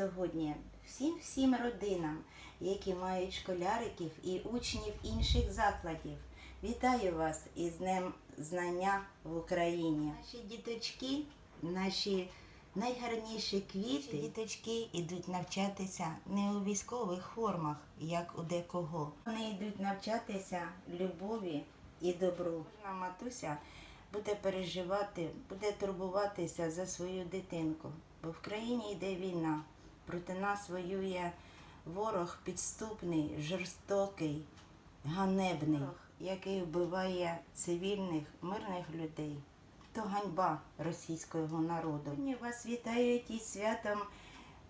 сьогодні всім всім родинам, які мають школяриків і учнів інших закладів. Вітаю вас із Днем Знання в Україні. Наші діточки, наші найгарніші квіти, діточки йдуть навчатися не у військових формах, як у декого. Вони йдуть навчатися любові і добру. Кожна матуся буде переживати, буде турбуватися за свою дитинку, бо в країні йде війна. Проти нас воює ворог підступний, жорстокий, ганебний, який вбиває цивільних, мирних людей. То ганьба російського народу. Сьогодні вас вітають із святом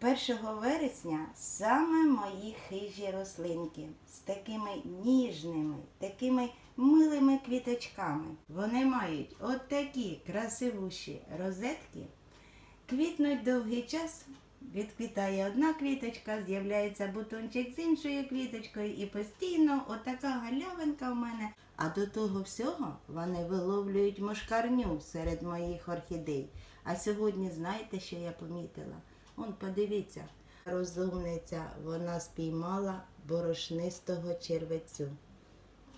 1 вересня саме мої хижі рослинки з такими ніжними, такими милими квіточками. Вони мають от такі красивуші розетки, квітнуть довгий час. Відквітає одна квіточка, з'являється бутончик з іншою квіточкою, і постійно отака галявинка в мене. А до того всього вони виловлюють мошкарню серед моїх орхідей. А сьогодні знаєте, що я помітила? Он подивіться, розумниця, вона спіймала борошнистого червецю.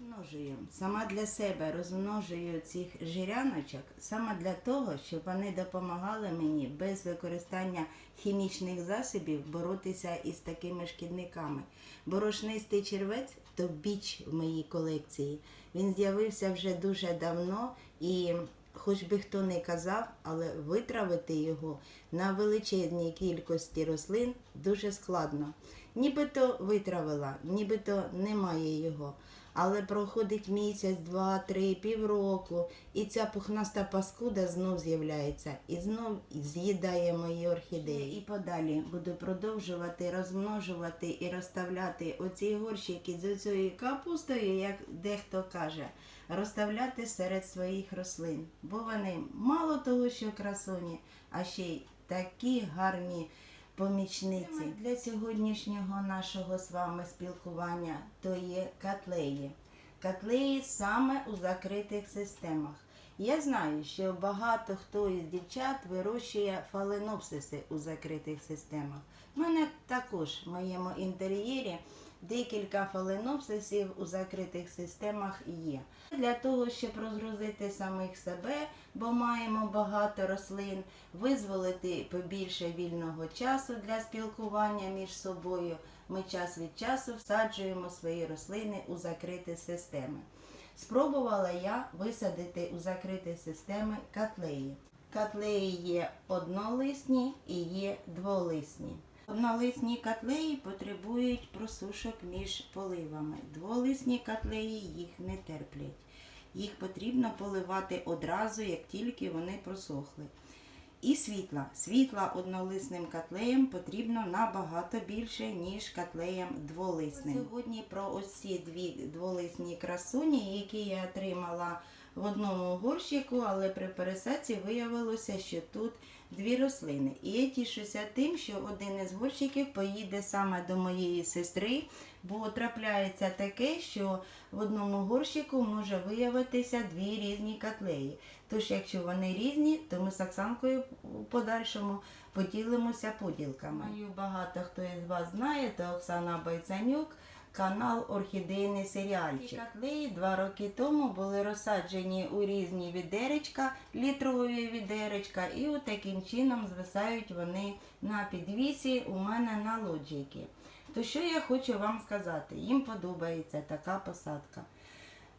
Розмножую сама для себе розмножую цих жиряночок саме для того, щоб вони допомагали мені без використання хімічних засобів боротися із такими шкідниками. Борошнистий червець то біч в моїй колекції. Він з'явився вже дуже давно і. Хоч би хто не казав, але витравити його на величезній кількості рослин дуже складно. Нібито витравила, нібито немає його. Але проходить місяць, два, три, півроку, і ця пухнаста паскуда знов з'являється і знов з'їдає мої орхідеї. І подалі буду продовжувати розмножувати і розставляти оці горщики з оцією капустою, як дехто каже, розставляти серед своїх рослин. Бо вони мало того, що красуні, а ще й такі гарні помічниці для сьогоднішнього нашого з вами спілкування то є котлеї. Котлеї саме у закритих системах. Я знаю, що багато хто із дівчат вирощує фаленопсиси у закритих системах. У мене також в моєму інтер'єрі декілька фаленопсисів у закритих системах є. Для того, щоб розгрузити самих себе, бо маємо багато рослин, визволити побільше вільного часу для спілкування між собою, ми час від часу всаджуємо свої рослини у закриті системи. Спробувала я висадити у закриті системи котлеї. Котлеї є однолисні і є дволисні. Однолисні котлеї потребують просушок між поливами. Дволисні котлеї їх не терплять. Їх потрібно поливати одразу, як тільки вони просохли. І світла. Світла однолисним котлеєм потрібно набагато більше, ніж котлеєм дволисним. Сьогодні про ось ці дві дволисні красуні, які я отримала в одному горщику, але при пересадці виявилося, що тут дві рослини. І я тішуся тим, що один із горщиків поїде саме до моєї сестри, бо трапляється таке, що в одному горщику може виявитися дві різні котлеї. Тож, якщо вони різні, то ми з Оксанкою у подальшому поділимося поділками. Багато хто із вас знає, то Оксана Байцанюк. Канал Орхідейний серіальчик. Котлеї два роки тому були розсаджені у різні відеречка, літрові відеречка, і от таким чином звисають вони на підвісі у мене на лоджійки. То що я хочу вам сказати? Їм подобається така посадка.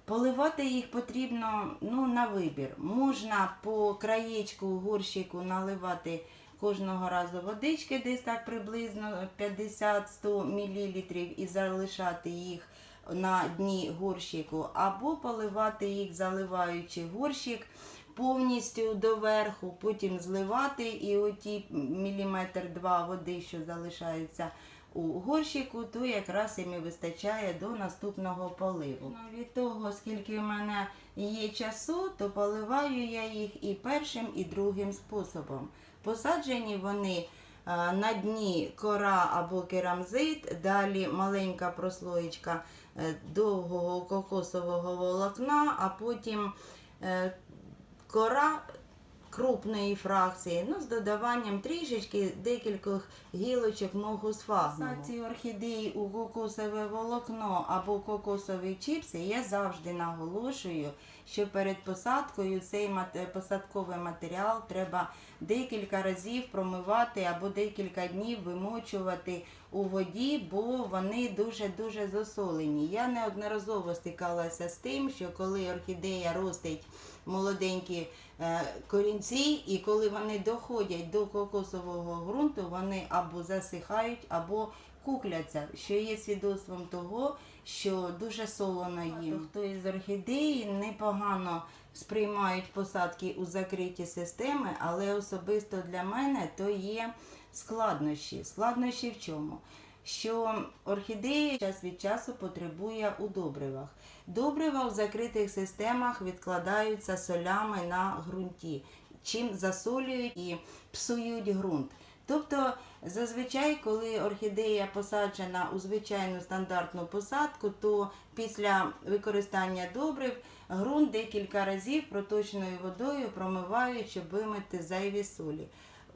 Поливати їх потрібно ну, на вибір. Можна по краєчку горщику наливати кожного разу водички, десь так приблизно 50-100 мл і залишати їх на дні горщику, або поливати їх, заливаючи горщик повністю доверху, потім зливати і оті міліметр два води, що залишаються у горщику, то якраз і вистачає до наступного поливу. Ну, Від того, скільки в мене є часу, то поливаю я їх і першим, і другим способом. Посаджені вони на дні кора або керамзит, далі маленька прослоєчка е, довгого кокосового волокна, а потім е, кора крупної фракції, ну з додаванням трішечки декількох гілочок мохусфагну. Ці орхідеї у кокосове волокно або кокосові чіпси я завжди наголошую, що перед посадкою цей посадковий матеріал треба декілька разів промивати або декілька днів вимочувати у воді, бо вони дуже-дуже засолені. Я неодноразово стикалася з тим, що коли орхідея ростить молоденькі е, корінці, і коли вони доходять до кокосового ґрунту, вони або засихають, або кукляться, що є свідоцтвом того, що дуже солоно їм. Хто із орхідеї непогано сприймають посадки у закриті системи, але особисто для мене то є складнощі. Складнощі в чому? Що орхідея час від часу потребує у добривах. Добрива в закритих системах відкладаються солями на ґрунті, чим засолюють і псують ґрунт. Тобто, зазвичай, коли орхідея посаджена у звичайну стандартну посадку, то після використання добрив ґрунт декілька разів проточною водою промивають, щоб вимити зайві солі.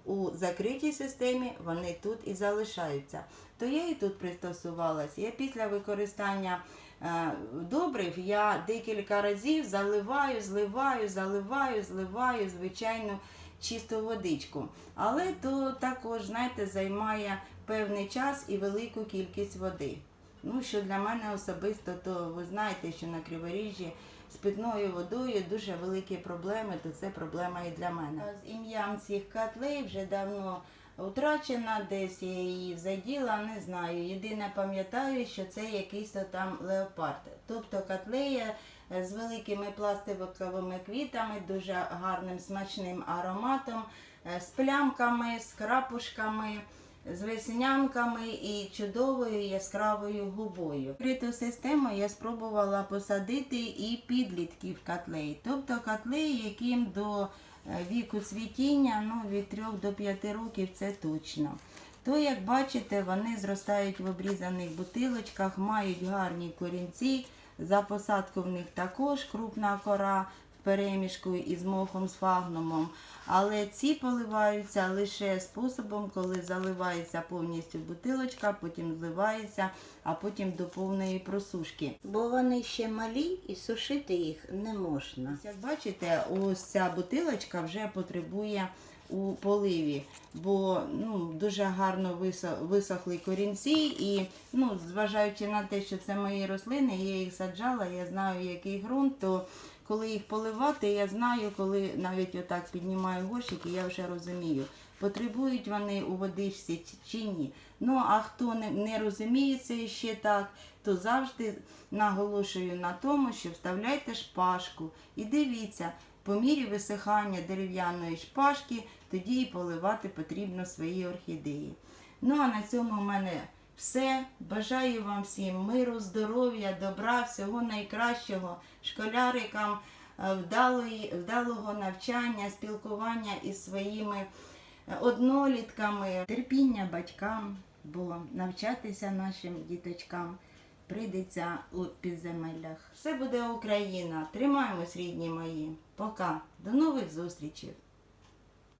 У закритій системі вони тут і залишаються. То я і тут пристосувалась. Я після використання е, добрив я декілька разів заливаю, зливаю, заливаю, зливаю звичайну чисту водичку. Але то також, знаєте, займає певний час і велику кількість води. Ну, що для мене особисто, то ви знаєте, що на Криворіжжі з питною водою дуже великі проблеми, то це проблема і для мене. З ім'ям цих котлей вже давно втрачена, десь я її заділа, не знаю. Єдине пам'ятаю, що це якийсь там леопард. Тобто котлея е, з великими пластиковими квітами, дуже гарним смачним ароматом, е, з плямками, з крапушками з веснянками і чудовою яскравою губою. Криту систему я спробувала посадити і підлітків котлей, тобто котлей, яким до е, віку цвітіння ну, від 3 до 5 років це точно. То, як бачите, вони зростають в обрізаних бутилочках, мають гарні корінці. За посадку в них також крупна кора в перемішку із мохом з фагнумом. Але ці поливаються лише способом, коли заливається повністю бутилочка, потім зливається, а потім до повної просушки. Бо вони ще малі і сушити їх не можна. Як бачите, ось ця бутилочка вже потребує у поливі, бо ну, дуже гарно висохли корінці, і ну, зважаючи на те, що це мої рослини, я їх саджала, я знаю, який ґрунт, то коли їх поливати, я знаю, коли навіть отак піднімаю горщики, я вже розумію, потребують вони у водичці чи ні. Ну а хто не, не розуміє це ще так, то завжди наголошую на тому, що вставляйте шпажку і дивіться, по мірі висихання дерев'яної шпажки, тоді і поливати потрібно свої орхідеї. Ну а на цьому в мене все. Бажаю вам всім миру, здоров'я, добра, всього найкращого, школярикам, е, вдалої, вдалого навчання, спілкування із своїми е, однолітками, терпіння батькам, бо навчатися нашим діточкам прийдеться у підземеллях. Все буде Україна. Тримаємось, рідні мої. Пока. До нових зустрічей.